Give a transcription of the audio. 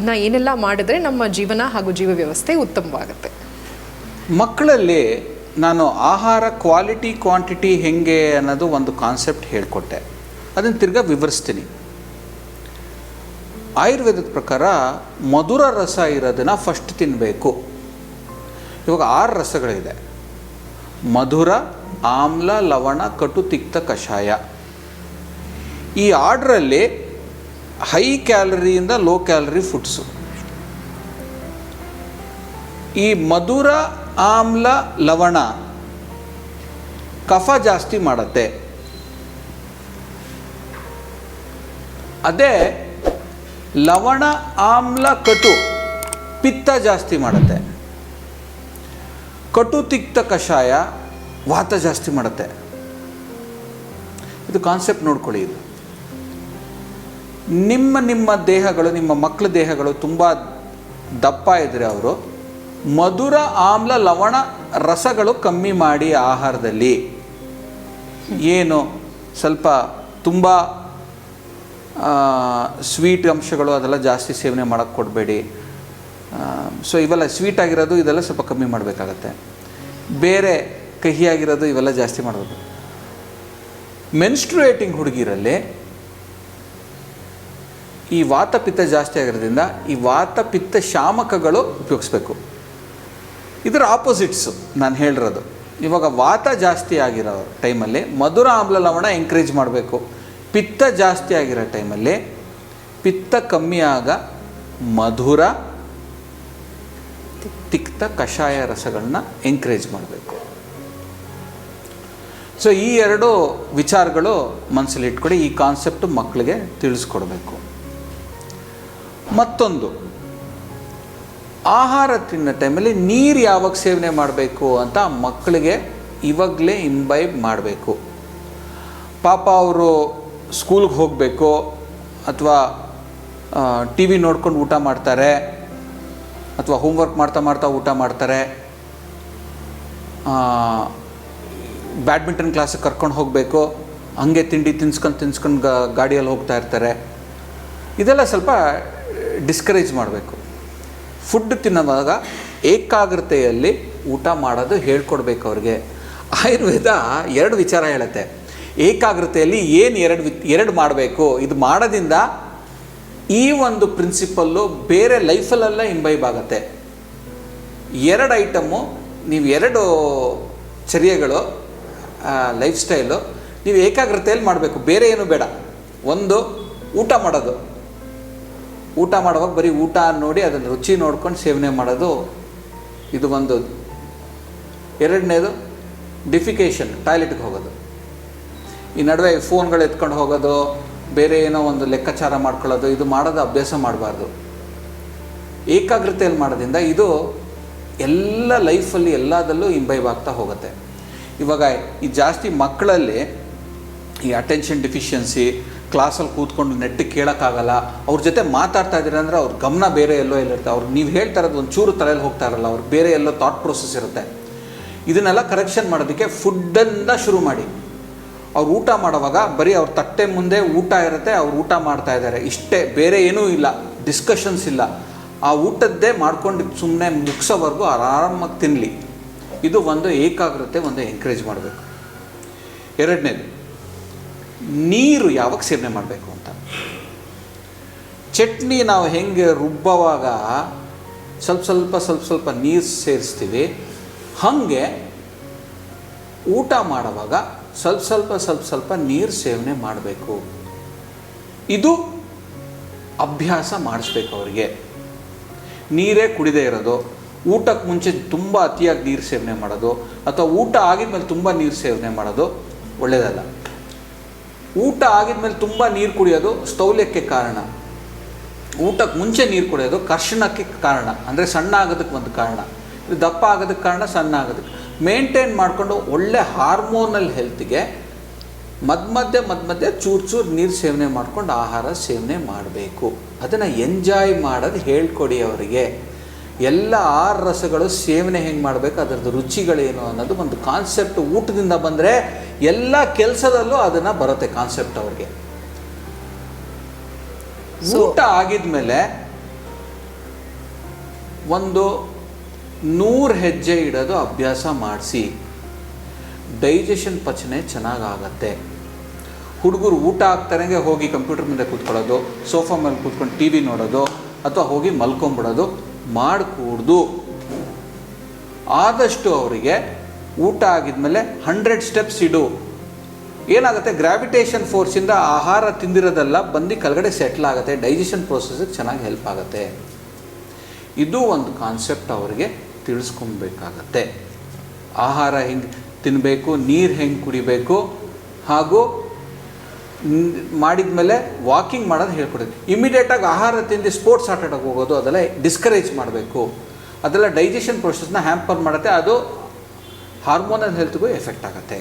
ಇನ್ನು ಏನೆಲ್ಲ ಮಾಡಿದ್ರೆ ನಮ್ಮ ಜೀವನ ಹಾಗೂ ಜೀವ ವ್ಯವಸ್ಥೆ ಉತ್ತಮವಾಗುತ್ತೆ. ಮಕ್ಕಳಲ್ಲಿ ನಾನು ಆಹಾರ ಕ್ವಾಲಿಟಿ ಕ್ವಾಂಟಿಟಿ ಹೆಂಗೆ ಅನ್ನೋದು ಒಂದು ಕಾನ್ಸೆಪ್ಟ್ ಹೇಳಿಕೊಟ್ಟೆ. ಅದನ್ನು ತಿರ್ಗಾ ವಿವರಿಸ್ತೀನಿ. ಆಯುರ್ವೇದದ ಪ್ರಕಾರ ಮಧುರ ರಸ ಇರೋದನ್ನು ಫಸ್ಟ್ ತಿನ್ನಬೇಕು ಇವಾಗ ಆರು ರಸಗಳಿದೆ. ಮಧುರ, ಆಮ್ಲ, ಲವಣ, ಕಟು, ತಿಕ್ತ, ಕಷಾಯ. ಈ ಆರ್ಡ್ರಲ್ಲಿ ಹೈ ಕ್ಯಾಲರಿಯಿಂದ ಲೋ ಕ್ಯಾಲರಿ ಫುಡ್ಸು ಈ ಮಧುರ, ಆಮ್ಲ, ಲವಣ ಕಫ ಜಾಸ್ತಿ ಮಾಡತ್ತೆ. ಅದೇ ಲವಣ, ಆಮ್ಲ, ಕಟು ಪಿತ್ತ ಜಾಸ್ತಿ ಮಾಡುತ್ತೆ. ಕಟು ತಿಕ್ತ ಕಷಾಯ ವಾತ ಜಾಸ್ತಿ ಮಾಡುತ್ತೆ. ಇದು ಕಾನ್ಸೆಪ್ಟ್ ನೋಡ್ಕೊಳ್ಳಿ ಇದು. ನಿಮ್ಮ ನಿಮ್ಮ ದೇಹಗಳು, ನಿಮ್ಮ ಮಕ್ಕಳ ದೇಹಗಳು ತುಂಬ ದಪ್ಪ ಇದ್ದರೆ ಅವರು, ಮಧುರ ಆಮ್ಲ ಲವಣ ರಸಗಳು ಕಮ್ಮಿ ಮಾಡಿ ಆಹಾರದಲ್ಲಿ. ಏನು ಸ್ವಲ್ಪ ತುಂಬ ಸ್ವೀಟ್ ಅಂಶಗಳು ಅದೆಲ್ಲ ಜಾಸ್ತಿ ಸೇವನೆ ಮಾಡೋಕ್ಕೆ ಕೊಡಬೇಡಿ. ಸೊ ಇವೆಲ್ಲ ಸ್ವೀಟ್ ಆಗಿರೋದು ಇದೆಲ್ಲ ಸ್ವಲ್ಪ ಕಮ್ಮಿ ಮಾಡಬೇಕಾಗತ್ತೆ. ಬೇರೆ ಕಹಿಯಾಗಿರೋದು ಇವೆಲ್ಲ ಜಾಸ್ತಿ ಮಾಡಬೇಕು. ಮೆನ್ಸ್ಟ್ರುಯೇಟಿಂಗ್ ಹುಡುಗಿರಲ್ಲಿ ಈ ವಾತ ಪಿತ್ತ ಜಾಸ್ತಿ ಆಗಿರೋದ್ರಿಂದ ಈ ವಾತ ಪಿತ್ತ ಶಾಮಕಗಳು ಉಪಯೋಗಿಸ್ಬೇಕು. ಇದರ ಆಪೋಸಿಟ್ಸು ನಾನು ಹೇಳಿರೋದು. ಇವಾಗ ವಾತ ಜಾಸ್ತಿ ಆಗಿರೋ ಟೈಮಲ್ಲಿ ಮಧುರ ಆಮ್ಲ ಲವಣ ಎಂಕರೇಜ್ ಮಾಡಬೇಕು. ಪಿತ್ತ ಜಾಸ್ತಿ ಆಗಿರೋ ಟೈಮಲ್ಲಿ ಪಿತ್ತ ಕಮ್ಮಿ ಆಗ ಮಧುರ, ತಿಕ್ತ ಕಷಾಯ ರಸಗಳನ್ನ ಎಂಕರೇಜ್ ಮಾಡಬೇಕು. ಸೊ ಈ ಎರಡು ವಿಚಾರಗಳು ಮನಸ್ಸಲ್ಲಿ ಇಟ್ಕೊಡಿ ಈ ಕಾನ್ಸೆಪ್ಟು ಮಕ್ಕಳಿಗೆ ತಿಳಿಸ್ಕೊಡ್ಬೇಕು. ಮತ್ತೊಂದು. ಆಹಾರ ತಿನ್ನೋ ಟೈಮಲ್ಲಿ ನೀರು ಯಾವಾಗ ಸೇವನೆ ಮಾಡಬೇಕು ಅಂತ ಮಕ್ಕಳಿಗೆ ಇವಾಗಲೇ ಇನ್ಬೈಬ್ ಮಾಡಬೇಕು. ಪಾಪ ಅವರು ಸ್ಕೂಲ್ಗೆ ಹೋಗಬೇಕು ಅಥವಾ ಟಿ ವಿ ನೋಡ್ಕೊಂಡು ಊಟ ಮಾಡ್ತಾರೆ, ಅಥವಾ ಹೋಮ್ವರ್ಕ್ ಮಾಡ್ತಾ ಮಾಡ್ತಾ ಊಟ ಮಾಡ್ತಾರೆ ಬ್ಯಾಡ್ಮಿಂಟನ್ ಕ್ಲಾಸಿಗೆ ಕರ್ಕೊಂಡು ಹೋಗಬೇಕು, ಹಂಗೆ ತಿಂಡಿ ತಿನ್ಸ್ಕೊಂಡು ತಿನ್ಸ್ಕೊಂಡು ಗಾಡಿಯಲ್ಲಿ ಹೋಗ್ತಾ ಇರ್ತಾರೆ. ಇದೆಲ್ಲ ಸ್ವಲ್ಪ ಡಿಸ್ಕರೇಜ್ ಮಾಡಬೇಕು. ಫುಡ್ ತಿನ್ನುವಾಗ ಏಕಾಗ್ರತೆಯಲ್ಲಿ ಊಟ ಮಾಡೋದು ಹೇಳ್ಕೊಡ್ಬೇಕು ಅವ್ರಿಗೆ. ಆಯುರ್ವೇದ ಎರಡು ವಿಚಾರ ಹೇಳುತ್ತೆ. ಏಕಾಗ್ರತೆಯಲ್ಲಿ ಏನು ಎರಡು ಎರಡು ಮಾಡಬೇಕು? ಇದು ಮಾಡೋದಿಂದ ಈ ಒಂದು ಪ್ರಿನ್ಸಿಪಲ್ಲು ಬೇರೆ ಲೈಫಲ್ಲೆಲ್ಲ ಇಂಬೈಬ್ ಆಗುತ್ತೆ. ಎರಡು ಐಟಮ್ಮು ನೀವು ಎರಡು ಚರ್ಯಗಳು ಲೈಫ್ ಸ್ಟೈಲು ನೀವು ಏಕಾಗ್ರತೆಯಲ್ಲಿ ಮಾಡಬೇಕು. ಬೇರೆ ಏನು ಬೇಡ. ಒಂದು, ಊಟ ಮಾಡೋದು. ಊಟ ಮಾಡುವಾಗ ಬರೀ ಊಟ ನೋಡಿ ಅದನ್ನು ರುಚಿ ನೋಡ್ಕೊಂಡು ಸೇವನೆ ಮಾಡೋದು ಇದು ಒಂದು ಎರಡನೇದು ಡಿಫಿಕೇಷನ್ ಟಾಯ್ಲೆಟ್ಗೆ ಹೋಗೋದು. ಈ ನಡುವೆ ಫೋನ್ಗಳು ಎತ್ಕೊಂಡು ಹೋಗೋದು, ಬೇರೆ ಏನೋ ಒಂದು ಲೆಕ್ಕಾಚಾರ ಮಾಡ್ಕೊಳ್ಳೋದು, ಇದು ಮಾಡೋದು ಅಭ್ಯಾಸ ಮಾಡಬಾರ್ದು. ಏಕಾಗ್ರತೆಯಲ್ಲಿ ಮಾಡೋದ್ರಿಂದ ಇದು ಎಲ್ಲ ಲೈಫಲ್ಲಿ ಎಲ್ಲದಲ್ಲೂ ಇಂಬೈವ್ ಆಗ್ತಾ ಹೋಗುತ್ತೆ. ಇವಾಗ ಈ ಜಾಸ್ತಿ ಮಕ್ಕಳಲ್ಲಿ ಈ ಅಟೆನ್ಷನ್ ಡಿಫಿಷಿಯನ್ಸಿ ಕ್ಲಾಸಲ್ಲಿ ಕೂತ್ಕೊಂಡು ನೆಟ್ಟು ಕೇಳೋಕ್ಕಾಗಲ್ಲ, ಅವ್ರ ಜೊತೆ ಮಾತಾಡ್ತಾ ಇದ್ದೀರ ಅಂದರೆ ಅವ್ರ ಗಮನ ಬೇರೆ ಎಲ್ಲೋ ಎಲ್ಲಿರುತ್ತೆ. ಅವ್ರು ನೀವು ಹೇಳ್ತಾ ಇರೋದು ಒಂದು ಚೂರು ತಲೆಯಲ್ಲಿ ಹೋಗ್ತಾ ಇರಲ್ಲ, ಅವ್ರು ಬೇರೆ ಎಲ್ಲೋ ಥಾಟ್ ಪ್ರೊಸೆಸ್ ಇರುತ್ತೆ. ಇದನ್ನೆಲ್ಲ ಕರೆಕ್ಷನ್ ಮಾಡೋದಕ್ಕೆ ಫುಡ್ಡನ್ನು ಶುರು ಮಾಡಿ. ಅವ್ರು ಊಟ ಮಾಡುವಾಗ ಬರೀ ಅವ್ರ ತಟ್ಟೆ ಮುಂದೆ ಊಟ ಇರುತ್ತೆ, ಅವ್ರು ಊಟ ಮಾಡ್ತಾ ಇದ್ದಾರೆ. ಇಷ್ಟೇ, ಬೇರೆ ಏನೂ ಇಲ್ಲ ಡಿಸ್ಕಷನ್ಸ್ ಇಲ್ಲ. ಆ ಊಟದ್ದೇ ಮಾಡ್ಕೊಂಡು ಸುಮ್ಮನೆ ಮುಗಿಸೋವರೆಗೂ ಆರಾಮಾಗಿ ತಿನ್ನಲಿ ಇದು ಒಂದು ಏಕಾಗ್ರತೆ, ಒಂದು ಎನ್ಕರೇಜ್ ಮಾಡಬೇಕು. ಎರಡನೇದು ನೀರು ಯಾವಾಗ ಸೇವನೆ ಮಾಡಬೇಕು ಅಂತ? ಚಟ್ನಿ ನಾವು ಹೆಂಗೆ ರುಬ್ಬವಾಗ ಸ್ವಲ್ಪ ಸ್ವಲ್ಪ ಸ್ವಲ್ಪ ಸ್ವಲ್ಪ ನೀರು ಸೇರಿಸ್ತೀವಿ. ಹಾಗೆ ಊಟ ಮಾಡುವಾಗ ಸ್ವಲ್ಪ ಸ್ವಲ್ಪ ಸ್ವಲ್ಪ ಸ್ವಲ್ಪ ನೀರು ಸೇವನೆ ಮಾಡಬೇಕು. ಇದು ಅಭ್ಯಾಸ ಮಾಡಿಸ್ಬೇಕು ಅವರಿಗೆ. ನೀರೇ ಕುಡಿದೇ ಇರೋದು. ಊಟಕ್ಕೆ ಮುಂಚೆ ತುಂಬ ಅತಿಯಾಗಿ ನೀರು ಸೇವನೆ ಮಾಡೋದು. ಅಥವಾ ಊಟ ಆಗಿದ್ಮೇಲೆ ತುಂಬ ನೀರು ಸೇವನೆ ಮಾಡೋದು ಒಳ್ಳೆಯದಲ್ಲ. ಊಟ ಆಗಿದ್ಮೇಲೆ ತುಂಬ ನೀರು ಕುಡಿಯೋದು ಸ್ಥೌಲ್ಯಕ್ಕೆ ಕಾರಣ. ಊಟಕ್ಕೆ ಮುಂಚೆ ನೀರು ಕುಡಿಯೋದು ಕರ್ಷಣಕ್ಕೆ ಕಾರಣ. ಅಂದರೆ ಸಣ್ಣ ಆಗೋದಕ್ಕೆ ಒಂದು ಕಾರಣ. ಇದು ದಪ್ಪ ಆಗೋದಕ್ಕೆ ಕಾರಣ ಸಣ್ಣ ಆಗೋದಕ್ಕೆ. ಮೇಂಟೈನ್ ಮಾಡಿಕೊಂಡು ಒಳ್ಳೆ ಹಾರ್ಮೋನಲ್ ಹೆಲ್ತ್ಗೆ ಮಧ್ಯ ಮಧ್ಯೆ ಮದ್ ಮಧ್ಯೆ ಚೂರು ಚೂರು ನೀರು ಸೇವನೆ ಮಾಡ್ಕೊಂಡು ಆಹಾರ ಸೇವನೆ ಮಾಡಬೇಕು. ಅದನ್ನು ಎಂಜಾಯ್ ಮಾಡೋದು ಹೇಳ್ಕೊಡಿ ಅವರಿಗೆ. ಎಲ್ಲ ಆರು ರಸಗಳು ಸೇವನೆ ಹೆಂಗೆ ಮಾಡಬೇಕು ಅದರದ್ದು ರುಚಿಗಳೇನು ಅನ್ನೋದು ಒಂದು ಕಾನ್ಸೆಪ್ಟ್ ಊಟದಿಂದ ಬಂದರೆ ಎಲ್ಲ ಕೆಲಸದಲ್ಲೂ ಅದನ್ನು ಬರುತ್ತೆ ಕಾನ್ಸೆಪ್ಟ್ ಅವ್ರಿಗೆ. ಊಟ ಆಗಿದ್ಮೇಲೆ ಒಂದು ನೂರು ಹೆಜ್ಜೆ ಇಡೋದು ಅಭ್ಯಾಸ ಮಾಡಿಸಿ ಡೈಜೆಷನ್ ಪಚನೆ ಚೆನ್ನಾಗಾಗತ್ತೆ. ಹುಡುಗರು ಊಟ ಆಗ್ತಾರಂಗೆ ಹೋಗಿ ಕಂಪ್ಯೂಟರ್ ಮುಂದೆ ಕೂತ್ಕೊಳ್ಳೋದು ಸೋಫಾ ಮೇಲೆ ಕೂತ್ಕೊಂಡು ಟಿ ವಿ ನೋಡೋದು ಅಥವಾ ಹೋಗಿ ಮಲ್ಕೊಂಬಿಡೋದು ಮಾಡಿಕೂಡ್ದು. ಆದಷ್ಟು ಅವರಿಗೆ ಊಟ ಆಗಿದ್ಮೇಲೆ ಹಂಡ್ರೆಡ್ ಸ್ಟೆಪ್ಸ್ ಇಡು. ಏನಾಗುತ್ತೆ? ಗ್ರಾವಿಟೇಷನ್ ಫೋರ್ಸಿಂದ ಆಹಾರ ತಿಂದಿರೋದೆಲ್ಲ ಬಂದು ಕೆಳಗಡೆ ಸೆಟ್ಲ್ ಆಗುತ್ತೆ. ಡೈಜೆಷನ್ ಪ್ರೋಸೆಸ್ಗೆ ಚೆನ್ನಾಗಿ ಹೆಲ್ಪ್ ಆಗುತ್ತೆ. ಇದು ಒಂದು ಕಾನ್ಸೆಪ್ಟ್ ಅವರಿಗೆ ತಿಳಿಸ್ಕೊಬೇಕಾಗತ್ತೆ. ಆಹಾರ ಹೆಂಗೆ ತಿನ್ನಬೇಕು ನೀರು ಹೆಂಗೆ ಕುಡಿಬೇಕು, ಹಾಗೂ ಮಾಡಿದ ಮೇಲೆ ವಾಕಿಂಗ್ ಮಾಡೋದು ಹೇಳ್ಕೊಡೋದು. ಇಮಿಡಿಯೇಟಾಗಿ ಆಹಾರ ತಿಂದು ಸ್ಪೋರ್ಟ್ಸ್ ಆಟಾಡೋಕೆ ಹೋಗೋದು, ಅದೆಲ್ಲ ಡಿಸ್ಕರೇಜ್ ಮಾಡಬೇಕು. ಅದೆಲ್ಲ ಡೈಜೆಷನ್ ಪ್ರೊಸೆಸ್ನ ಹ್ಯಾಂಪರ್ ಮಾಡುತ್ತೆ. ಅದು ಹಾರ್ಮೋನಲ್ ಹೆಲ್ತ್ಗೂ ಎಫೆಕ್ಟ್ ಆಗುತ್ತೆ.